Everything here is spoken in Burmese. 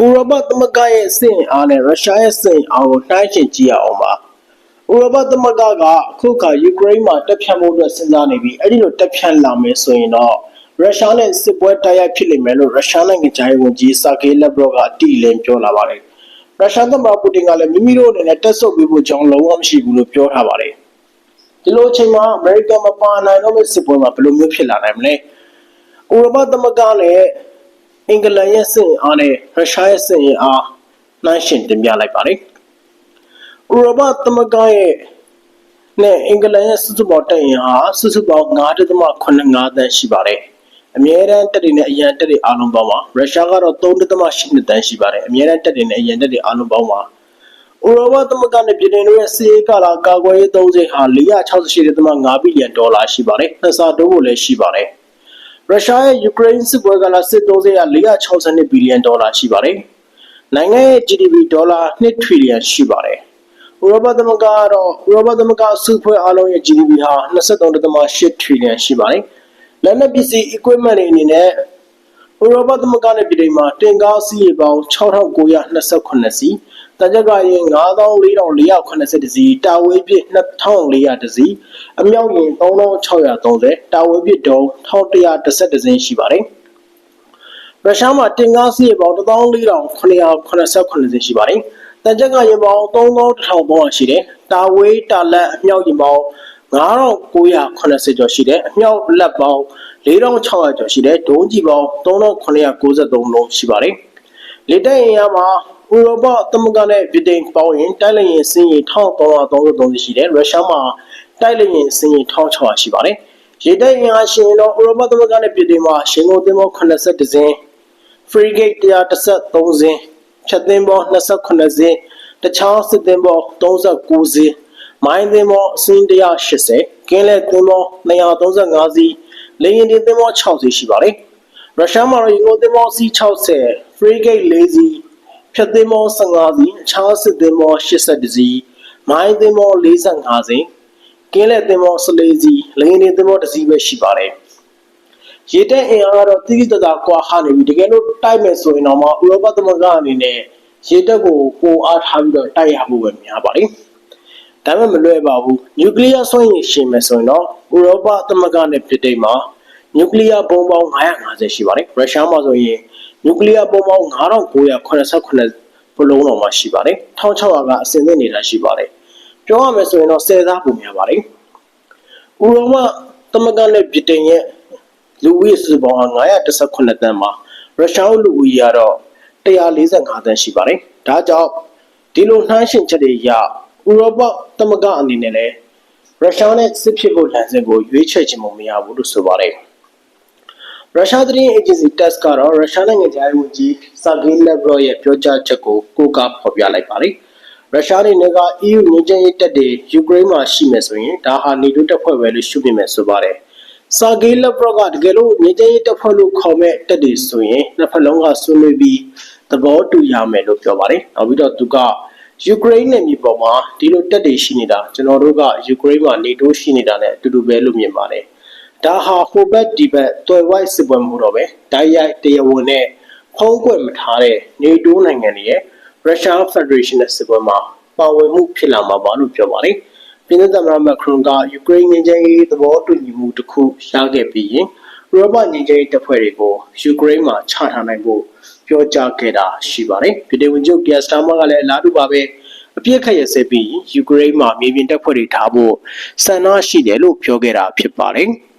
ရောပသမဂ္ဂရဲ့စင်အားနဲ့ရုရှားရဲ့စင်အားကိုနှိုင်းယှဉ်ကြည့်ရအောင်ပါဥရောပသမဂ္ဂကအခုခါယူကရိန်းမှာတပ်ဖြတ်မှုအတွက်စဉ်းစားနေပြီးအဲ့ဒီလိုတပ်ဖြတ်လာမယ်ဆိုရင်တော့ရုရှားနဲ့စစ်ပွဲတိုက်ရိုက်ဖြစ်လိမ့်မယ်လို့ရုရှားနိုင်ငံခြားရေးဝန်ကြီးစာဂေးလက်ဘရော့ကအတိအလင်းပြောလာပါတယ်ရုရှားသမ္မတပူတင်ကလည်းမိမိတို့အနေနဲ့တက်ဆုပ်ပြီးဖို့ကြောင်းလုံးဝမရှိဘူးလို့ပြောထားပါတယ်ဒီလိုအချိန်မှာအမေရိကန်မပါနိုင်တော့မယ့်စစ်ပွဲမှာဘယ်လိုမျိုးဖြစ်လာနိုင်မလဲဥရောပသမဂ္ဂနဲ့ အင်္ဂလန်ရဲ့စစ်အားနဲ့ရုရှားရဲ့စစ်အားနှိုင်းယှဉ်တင်ပြလိုက်ပါတယ်ဥရောပသမဂ္ဂရဲ့နဲ့အင်္ဂလန်ရဲ့စုစုပေါင်းတက်ရင်ဟာစုစုပေါင်း9.85တန်းရှိပါတယ်။အမြဲတမ်းတက်တွေနဲ့အရန်တက်တွေအားလုံးပေါင်းပါရုရှားကတော့3.8တန်းရှိပါတယ်အမြဲတမ်းတက်တွေနဲ့အရန်တက်တွေအားလုံးပေါင်းပါဥရောပသမဂ္ဂနဲ့ပြည်ထောင်စုရဲ့စီးရေးကာလာကာကွယ်ရေးသုံးစိတ်ဟာ468.5ဘီလီယံဒေါ်လာရှိပါတယ်။နှစ်ဆတိုးဖို့လည်းရှိပါတယ်။ ရုရှားရဲ့ယူကရိန်းစစ်ပွဲကလာစစ်သုံးစိတ်က462ဘီလီယံဒေါ်လာရှိပါတယ်။နိုင်ငံရဲ့ GDP ဒေါ်လာ2ထရီလီယံရှိပါတယ်။ဥရောပသမဂ္ဂကတော့ဥရောပသမဂ္ဂစုဖွဲ့အားလုံးရဲ့ GDP ဟာ23.8ထရီလီယံရှိပါတယ်။လက်နက်ပစ္စည်း equipment တွေအနေနဲ့ဥရောပသမဂ္ဂနဲ့ပြည်ထောင်မှာတင်ကားစီးရေပေါင်း6928စီး တကြကရင်94,480စီးတာဝေးပြည့်2400စီးအမြောက်ရင်3630တာဝေးပြည့်တုံး1110စီးရှိပါတယ်ရုရှားမှာတင်ကားစီးရေပေါင်း14,989စီးရှိပါတယ်တကြကရင်ပေါင်း31,300ရှိတယ်တာဝေးတာလက်အမြောက်ရင်ပေါင်း9980ကျော်ရှိတယ်အမြောက်လက်ပေါင်း4600ကျော်ရှိတယ်ဒုံးကြီးပေါင်း3993လုံးရှိပါတယ်လေတိုက်ရင်ရမှာ ဥရောပသမဂ္ဂနဲ့ဗြိတိန်ပေါင်းရင်တိုက်လိုက်ရင်စင်းရင်1333ရှိတယ်ရုရှားမှာတိုက်လိုက်ရင်စင်းရင်1600ရှိပါတယ်ရေတိုက်ရင်အားရှင်တော့ဥရောပသမဂ္ဂနဲ့ဗြိတိန်မှာရှင်ကုန်သင်္ဘော80စင်း frigate 133စင်းဖြတ်သင်္ဘော28စင်းတခြားစစ်သင်္ဘော39စင်းမိုင်းသင်္ဘောအစင်း180ကင်းလက်သင်္ဘော235စီးလေယာဉ်တင်သင်္ဘော6စီးရှိပါတယ်ရုရှားမှာတော့ရေငုံသင်္ဘောစီး60 frigate 4စီး ဖြတ်သင်္ဘော15စီးအခြားစစ်သင်္ဘော80စီးမိုင်းသင်္ဘော45စီးကင်းလက်သင်္ဘော14စီးလေယာဉ်တင်သင်္ဘော1စီးပဲရှိပါတယ်ရေတက်အင်အားကတော့တိတိတသာကွာဟနေပြီတကယ်လို့တိုက်မယ်ဆိုရင်တော့မှဥရောပသမဂ္ဂအနေနဲ့ရေတက်ကိုပိုအားထားပြီးတော့တိုက်ရဖို့ပဲများပါတယ်ဒါပေမဲ့မလွယ်ပါဘူးနျူကလ িয়ার ဆွမ်းရည်ရှင်မယ်ဆိုရင်တော့ဥရောပသမဂ္ဂနဲ့ပြည်တိတ်မှာနျူကလ িয়ার ဘုံပေါင်း950ရှိပါတယ်ရုရှားမှာဆိုရင် နျူကလ িয়ার ဘုံပေါင်း9989ဘလုံးတော်မှာရှိပါတယ်1600ကအစင်းသင့်နေတာရှိပါတယ်ပြောရမယ်ဆိုရင်တော့10သားပုံများပါတယ်ဥရောပသမဂ္ဂနဲ့ပြည်တိတ်ရဲ့လူဦးရေစုပေါင်း918တန်းမှာရုရှားလူဦးရေကတော့145တန်းရှိပါတယ်ဒါကြောင့်ဒီလိုနှိုင်းယှဉ်ချက်တွေရဥရောပသမဂ္ဂအနေနဲ့လည်းရုရှားနဲ့စစ်ဖြစ်ဖို့လမ်းစဉ်ကိုရွေးချယ်ခြင်းမမရဘူးလို့ဆိုပါတယ် ရုရှားသတင်းအေဂျင်စီ TASS ကတော့ရုရှားနိုင်ငံခြားရေးဝန်ကြီးစာဂေးလက်ဘရော့ရဲ့ပြောကြားချက်ကိုကိုးကားဖော်ပြလိုက်ပါတယ်ရုရှားနိုင်ငံက EU ငြိမ်းချမ်းရေးတပ်တွေယူကရိန်းမှာရှိမယ်ဆိုရင်ဒါဟာနေတိုးတပ်ဖွဲ့ပဲလို့ရှုမြင်မယ်ဆိုပါတယ်စာဂေးလက်ဘရော့ကတကယ်လို့ငြိမ်းချမ်းရေးတပ်ဖွဲ့လို့ခေါ်မဲ့တပ်တွေဆိုရင်နှစ်ဖက်လုံးကဆွေးနွေးပြီးသဘောတူရမယ်လို့ပြောပါတယ်နောက်ပြီးတော့သူကယူကရိန်းနယ်မြေပေါ်မှာဒီလိုတက်တွေရှိနေတာကျွန်တော်တို့ကယူကရိန်းမှာနေတိုးရှိနေတာနဲ့အတူတူပဲလို့မြင်ပါတယ်။ ဒါဟာဟိုဘက်ဒီဘက်တွယ်ဝိုက်စစ်ပွဲမှုတော့ပဲတိုက်ရိုက်တရားဝင်နဲ့ဖုံးကွယ်မထားတဲ့နေတိုးနိုင်ငံတွေရဲ့ရုရှားဖက်ဒရေးရှင်းနဲ့စစ်ပွဲမှာပါဝင်မှုဖြစ်လာမှာပါလို့ပြောပါတယ်။ပြည်ထောင်စုသမ္မတမက်ခရွန်ကယူကရိန်းငြိမ်းချမ်းရေးသဘောတူညီမှုတစ်ခုရခဲ့ပြီးရင်ဥရောပငြိမ်းချမ်းရေးတပ်ဖွဲ့တွေကိုယူကရိန်းမှာချထားနိုင်ဖို့ပြောကြားခဲ့တာရှိပါတယ်။ပြည်ထောင်စုဂက်စတာမာကလည်းအလားတူပါပဲအပြစ်ခတ်ရစဲပြီးယူကရိန်းမှာမြေပြင်တပ်ဖွဲ့တွေထားဖို့စံနှရှိတယ်လို့ပြောခဲ့တာဖြစ်ပါတယ်။